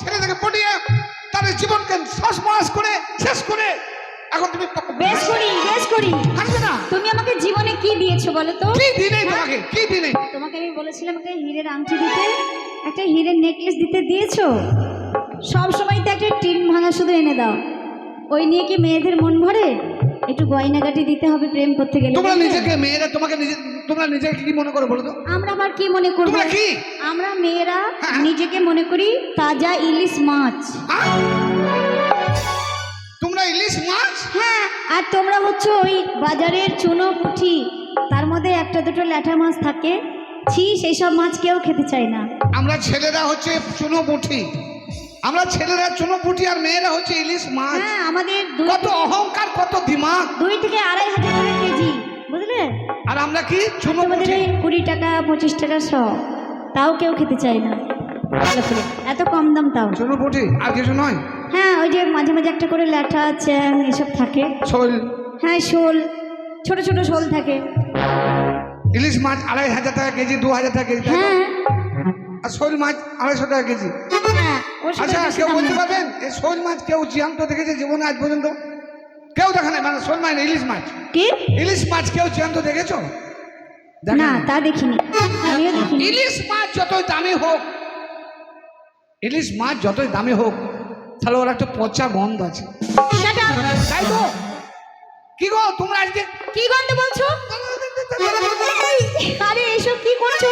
ছেলেদেরকে পটিয়ে তাদের জীবনকে সসমাস করে শেষ করে। এখন তুমি বেশ করি বেশ করি। হাসবে না? তুমি আমাকে জীবনে কি দিয়েছ বলো তো? কি দিলে তোমাকে? কি দিলে? তোমাকে আমি বলেছিলাম একটা হীরের আংটি দিতে। একটা হীরের নেকলেস দিতে দিয়েছ? সব সময় তো একটা টিন ভাঙা শুধু এনে দাও। ওই নিয়ে কি মেয়েদের মন ভরে? একটু গয়নাগাটি দিতে হবে প্রেম করতে গেলে তোমরা নিজেকে মেয়েরা তোমাকে নিজে তোমরা নিজেকে কি মনে করো বলো তো? আমরা আবার কি মনে করব? তোমরা কি? আমরা মেয়েরা হ্যাঁ। নিজেকে মনে করি তাজা ইলিশ মাছ? তোমরা ইলিশ মাছ? হ্যাঁ আর তোমরা হচ্ছে ওই বাজারের চুনো পুঁঠি তার মধ্যে একটা দুটো ল্যাঠা মাছ থাকে। ছি সেই সব মাছ কেউ খেতে চায় না। আমরা ছেলেরা হচ্ছে চুনো পুঁটি আমরা ছেলেরা চুনো পুঁটি আর মেয়েরা হচ্ছে ইলিশ মাছ। হ্যাঁ আমাদের দুই কত অহংকার কত দিমাগ দুই থেকে আড়াই হাজার টাকা কেজি। আর আমরা কি কুড়ি টাকা পঁচিশ টাকা শ তাও কেউ খেতে চায় না। ভালো করে। এত কম দাম তাও। চুনো পুঁটি? আর কিছু নয়? হ্যাঁ ওই যে মাঝে মাঝে একটা করে ল্যাঠা চ্যাং এসব থাকে। শোল। হ্যাঁ শোল। ছোট ছোট শোল থাকে। ইলিশ মাছ আড়াই হাজার টাকা কেজি দু হাজার টাকা কেজি তাই তো? হ্যাঁ। আর শোল মাছ আড়াইশো টাকা কেজি। হ্যাঁ ওর সাথে আচ্ছা বেশি কেউ দাম বলতে নেই। পারবেন? এই শোল মাছ কেউ জ্যান্ত দেখেছে জীবনে আজ পর্যন্ত? কেউ দেখা নাই মানে শোল মাছ ইলিশ মাছ। কি? ইলিশ মাছ কেউ জ্যান্ত দেখেছ? না তা দেখিনি। আমিও দেখিনি। ইলিশ মাছ যতই দামি হোক ইলিশ মাছ যতই দামি হোক তাহলে ওর একটা পচা গন্ধ আছে। তাই তো? কি গো তোমরা আজকে কি গন্ধ বলছো? আরে এসব কি করছ?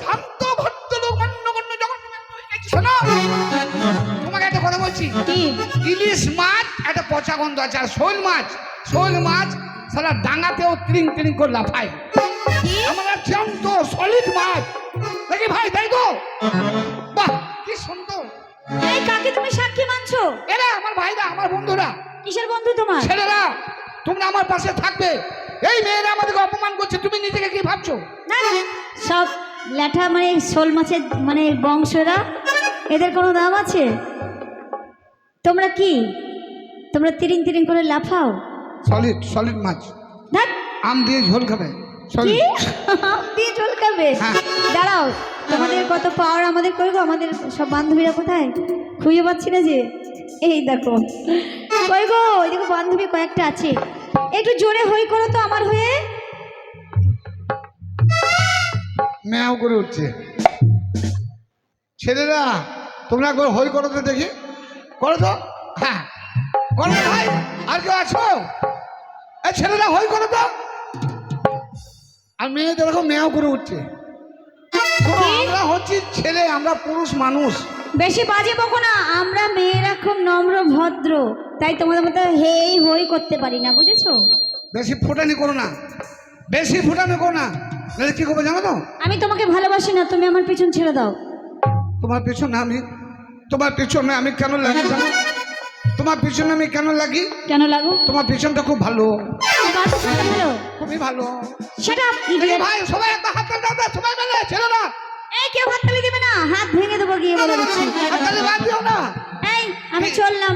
শান্ত ভদ্রলোক জগন্নাথ হয়ে গেছে। শোনো। কথা বলছি? ইলিশ মাছ একটা পচা গন্ধ আছে আর শোল মাছ। শোল মাছ সারা ডাঙাতেও ত্রিং ত্রিং করে লাফায়। আমরা জ্যান্ত সলিড মাছ। দেখি ভাই তাই তো? বাহ কি সুন্দর। এই কাকে তুমি সাক্ষী মানছো? এরা আমার ভাইরা আমার বন্ধুরা। কিসের বন্ধু তোমার? ছেলেরা তোমরা আমার পাশে থাকবে। এই মেয়েরা আমাদেরকে অপমান করছে তুমি নিজেকে কি ভাবছ? না না, সব ল্যাঠা মানে শোল মাছের মানে বংশরা এদের কোনো দাম আছে? তোমরা কি? তোমরা তিরিং তিরিং করে লাফাও? সলিড সলিড মাছ। ধ্যাৎ, আম দিয়ে ঝোল খাবে। কি? আম দিয়ে ঝোল খাবে? হ্যাঁ। দাঁড়াও তোমাদের কত পাওয়ার আমাদের গো আমাদের সব বান্ধবীরা কোথায়? খুঁজে পাচ্ছি না যে। এই দেখো। কই গো? ওই দেখো বান্ধবী কয়েকটা আছে। একটু জোরে হই করো তো আমার হয়ে। ম্যাও করে উঠছে। ছেলেরা তোমরা একবার হই করো তো দেখি। করো তো। হ্যাঁ। করো ভাই। আর কেউ আছো? এই ছেলেরা হই করো তো। আর মেয়েদের এরকম ম্যাও করে উঠছে? আমরা হচ্ছি ছেলে আমরা পুরুষ মানুষ। বেশি বাজে বকো না আমরা মেয়েরা খুব নম্র ভদ্র। তাই তোমাদের মতো হেই হই করতে পারি না বুঝেছ? বেশি ফুটানি করো না। বেশি ফুটানি করো না। নাহলে কি করব জানো তো? আমি তোমাকে ভালোবাসি না তুমি আমার পিছন ছেড়ে দাও। তোমার পিছনে আমি তোমার পিছনে আমি কেন লাগি জানো? তোমার পিছনে আমি কেন লাগি? কেন লাগো? তোমার পিছনটা খুব ভালো। খুবই ভালো। সেটা ভাই সবাই একটা হাত দাও সবাই মিলে এই কেউ হাত তালি দেবে না হাত ভেঙে দেবো গিয়ে বলে দিচ্ছি। হাত তালি বাদ দিও না। এই আমি চললাম।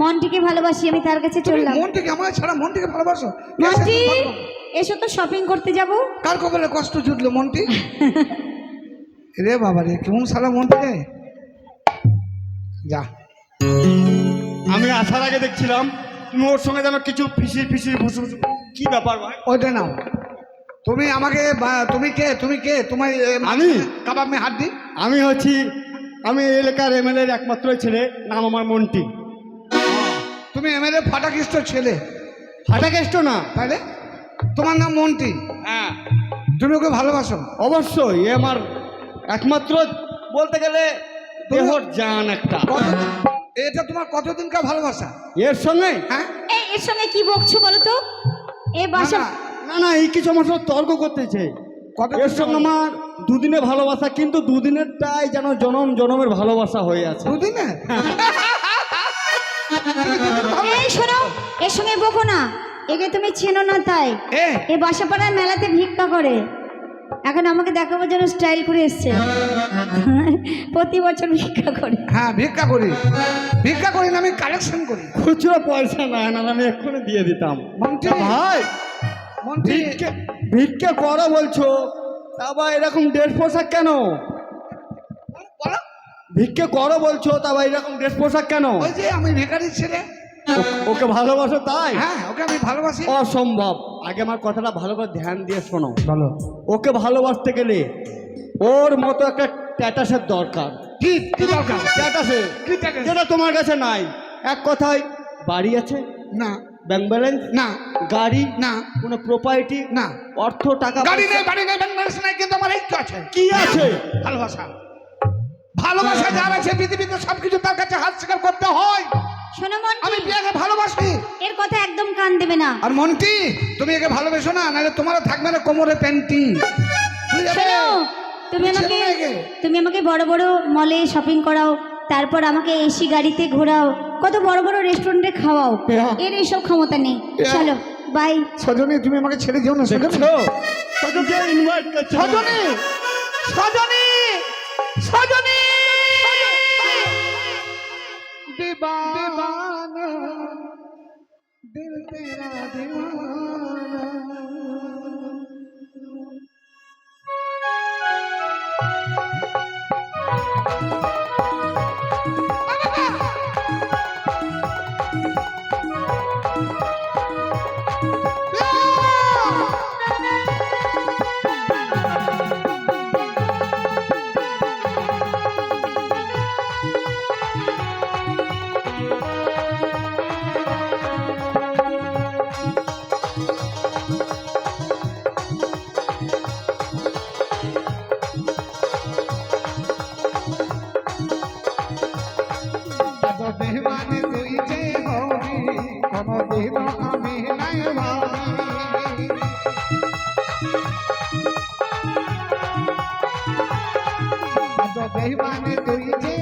মনটিকে ভালোবাসি আমি তার কাছে চললাম। মনটিকে আমার ছাড়া মনটিকে ভালোবাসো? তো এসো তো শপিং করতে যাব। কার কবলে কষ্ট জুটলো মনটি? রে বাবা রে কেমন সারা মনটি যা। আমি আসার আগে দেখছিলাম তুমি ওর সঙ্গে যেন কিছু ফিসির ফিসির ভুসু ভুসু কি ব্যাপার ভাই? ওইটা নাও। তুমি আমাকে তুমি কে? তুমি কে? তোমার আমি? কাবাব মে হাত দি। আমি হচ্ছি আমি এলাকার এমএলএ একমাত্র ছেলে নাম আমার মন্টি। তুমি এমএলএ ফাটাকিষ্ট ছেলে। ফাটাকেষ্ট না? তাইলে? তোমার নাম মন্টি। হ্যাঁ। তুমি ওকে ভালোবাসো। অবশ্যই এ আমার একমাত্র বলতে গেলে দেহর জান একটা। এটা তোমার কতদিনকার ভালোবাসা? এর সঙ্গে? হ্যাঁ? এই এর সঙ্গে কি বকছো বলো তো? এ বাসা না, না এই কিছু আমার সঙ্গে তর্ক করতেছে। কত এর সঙ্গে আমার দুদিনে ভালোবাসা কিন্তু দুদিনের দুদিনেরটাই যেন জনম জনমের ভালোবাসা হয়ে আছে। দুদিনে এই শোনো এর সঙ্গে বকো না। একে তুমি চেনো না তাই। এ? এ বাসাপাড়ার মেলাতে ভিক্ষা করে। এখন আমাকে দেখাবার জন্য স্টাইল করে এসছে। প্রতি বছর ভিক্ষা করে। হ্যাঁ ভিক্ষা করি। ভিক্ষা করি না আমি কালেকশন করি। খুচরো পয়সা না না আমি এক্ষুনি দিয়ে দিতাম। ভাই ভিক্ষে ভিক্ষে করো বলছো তা এরকম ড্রেস পোশাক কেন? বলো। ভিক্ষে করো বলছো তা এরকম ড্রেস পোশাক কেন? ওই যে আমি ভিখারির ছেলে। ওকে ভালোবাসো তাই? হ্যাঁ ওকে আমি ভালোবাসি। অসম্ভব। আগে আমার কথাটা ভালো করে ধ্যান দিয়ে শোনো। বলো। ওকে ভালোবাসতে গেলে ওর মতো একটা ট্যাটাসের দরকার। কি? কি দরকার? ট্যাটাসে? যেটা তোমার কাছে নাই। এক কথায় বাড়ি আছে? না। ব্যাংক ব্যালেন্স না। গাড়ি? না। কোনো প্রপার্টি না। অর্থ টাকা গাড়ি নেই বাড়ি নেই ব্যাংক ব্যালেন্স নাই কিন্তু আমার একটু আছে। কি আছে? ভালোবাসা। ভালোবাসা যার আছে পৃথিবীতে সবকিছু তার কাছে হাত স্বীকার করতে হয়। শোনো মন আমি প্রিয়াকে ভালোবাসি। এর কথা একদম কান দেবে না। আর মন্টি তুমি একে ভালোবেসো না নাহলে তোমারও থাকবে না কোমরে প্যান্টি। শোনো তুমি আমাকে তুমি আমাকে বড় বড় মলে শপিং করাও তারপর আমাকে এসি গাড়িতে ঘোরাও কত বড় বড় রেস্টুরেন্টে খাওয়াও। এর এইসব ক্ষমতা নেই। চলো বাই সজনী তুমি আমাকে ছেড়ে যেও না সজনী। সজনী! সজনী! দেবা दिल तेरा दीवाना teu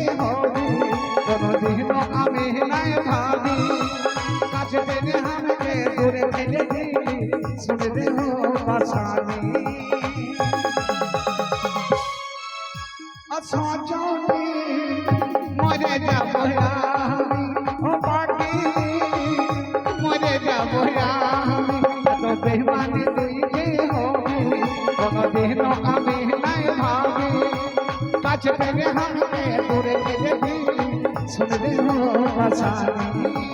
কাছে পেলে আমাকে দূরে শুনবে হো বাসানি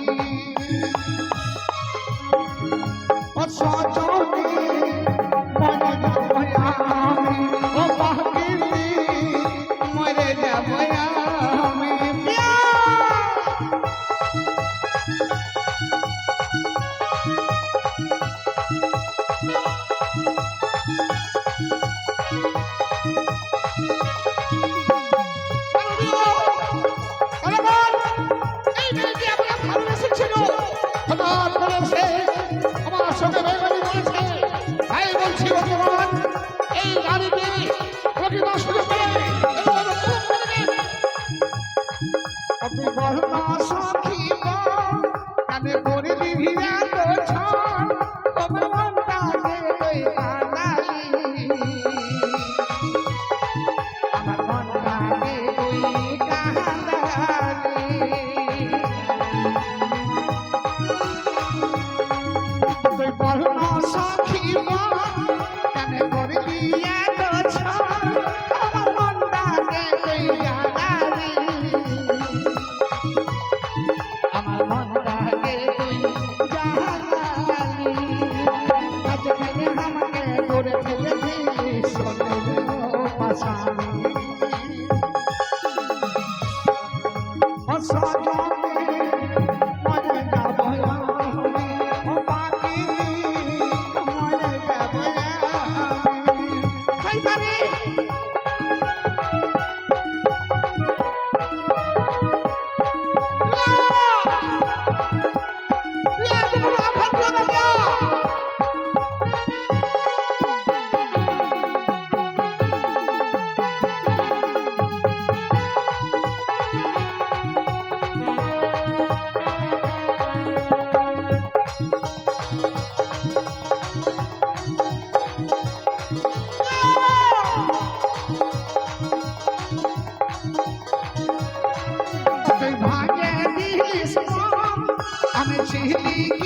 আমি ছিলি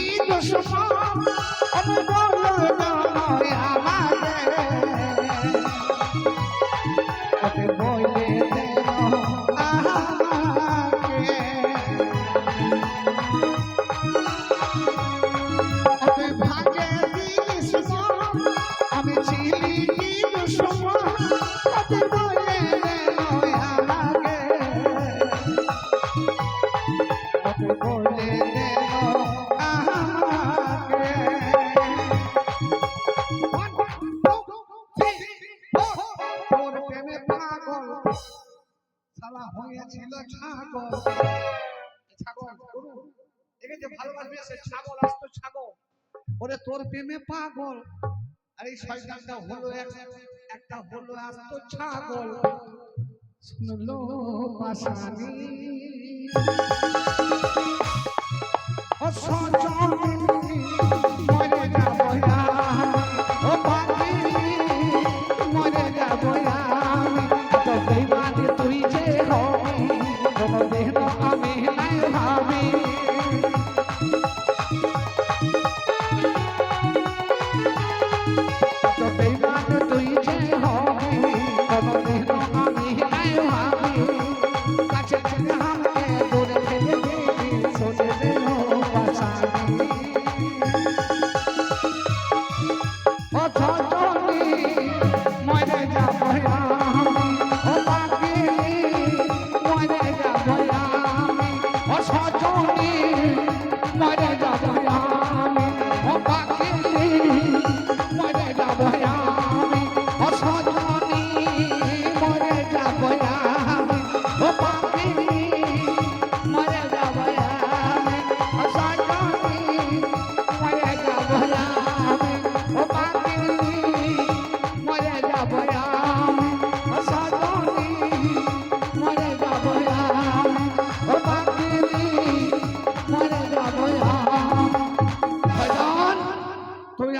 শয়তানটা হলো এক- একটা হলো আস্ত ছাগল। শুনলো পাশানি ও সজনী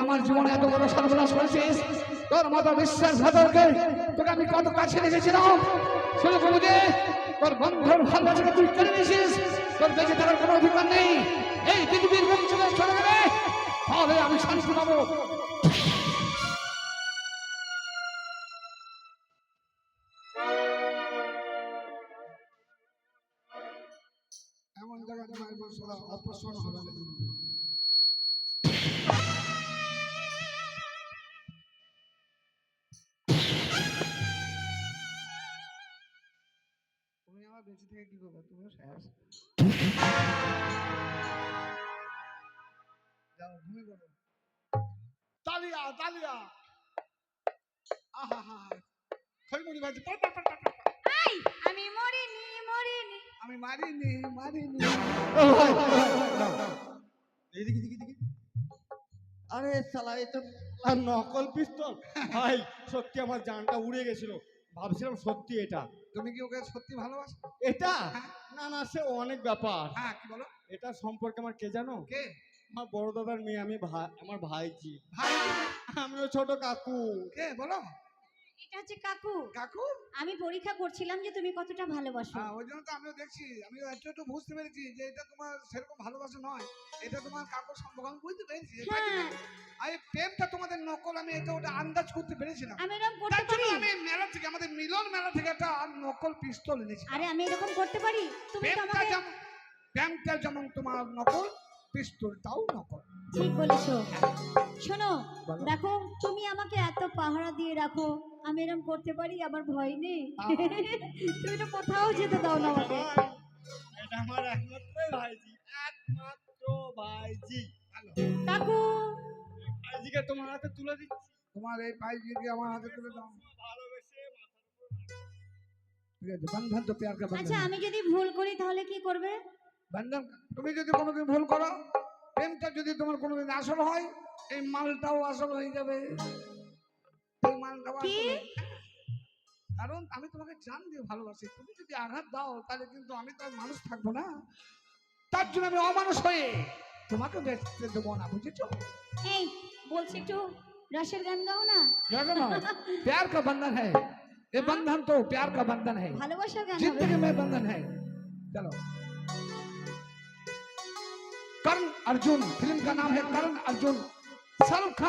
আমার জীবনে এত বড় সর্বনাশ করেছিস? তোর মতো বিশ্বাসঘাতককে তোকে আমি কত কাছে রেখেছিলাম? শুনে প্রভুদে তোর বন্ধুর ভালোবাসাকে তুই কেড়ে নিয়েছিস? তোর বেঁচে থাকার কোনো অধিকার নেই। এই পৃথিবীর মুখ চলে চলে গেলে তাহলে আমি শান্তি পাবো। এমন জায়গায় তোমার অপসরণ হবে না। বেঁচে থেকে কি করবে? তুমিও শেষ যাও তালিয়া তালিয়া। আহা হা খৈমুড়ি ভাজি পা, পা। আমি মরিনি মরিনি। আমি মারিনি মারিনি। এদিকে দিকে দিকে আরে শালা এ তো নকল পিস্তল। ভাই সত্যি আমার জানটা উড়ে গেছিল। ভাবছিলাম সত্যি এটা। তুমি কি ওকে সত্যি ভালোবাসো? এটা? না না সে অনেক ব্যাপার। হ্যাঁ কি বলো? এটা সম্পর্কে আমার কে জানো? কে? আমার বড় দাদার মেয়ে আমি ভাই আমার ভাইজি। ভাই আমিও ছোট কাকু। কে? বলো। এটা হচ্ছে কাকু। কাকু? আমি পরীক্ষা করছিলাম যে তুমি কতটা ভালোবাসো। হ্যাঁ ওই জন্য তো আমিও দেখছি। আমি একটু একটু বুঝতে পেরেছি যে এটা তোমার সেরকম ভালোবাসা নয়। এটা তোমার কাকুর সম্পর্ক আমি বুঝতে পেরেছি। হ্যাঁ? প্রেমটা তোমাদের নকল আমি এটা ওটা আন্দাজ করতে পেরেছিলাম। আমি এরকম করতে পারি? আমি মেলা থেকে আমাদের মিলন মেলা থেকে একটা নকল পিস্তল এনেছি। আরে আমি এরকম করতে পারি? তুমি তো আমাকে যেমন প্রেমটা যেমন তোমার নকল পিস্তলটাও নকল। ঠিক বলেছ। শোনো দেখো তুমি আমাকে এত পাহারা দিয়ে রাখো আমি এরকম করতে পারি আমার ভয় নেই। তুমি তো কোথাও যেতে দাও না আমাকে। এটা আমার একমাত্র ভাইজি একমাত্র ভাইজি। কাকু। ভাইজিকে তোমার হাতে তুলে দিচ্ছি। তোমার এই দিয়ে আমার হাতে তুলে দাও। ভালোবেসে আছে বন্ধন তো প্যার কা আচ্ছা আমি যদি ভুল করি তাহলে কি করবে? বন্ধন তুমি যদি কোনোদিন ভুল করো প্রেমটা যদি তোমার কোনোদিন আসল হয় এই মালটাও আসল হয়ে যাবে এই মালটাও আসল কি? হয়ে- কারণ আমি তোমাকে জান দিয়ে ভালোবাসি তুমি যদি আঘাত দাও তাহলে কিন্তু আমি তো আর মানুষ থাকবো না তার জন্য আমি অমানুষ হয়ে তোমাকে বেঁচতে দেবো না বুঝেছো এই বলছি একটু রসের গান গাও না देखो ना प्यार का बंधन है ये बंधन तो प्यार का बंधन है ভালোবাসার গান হবে जिंदगी में बंधन है चलो कर्ण अर्जुन फिल्म का नाम है कर्ण अर्जुन सलखा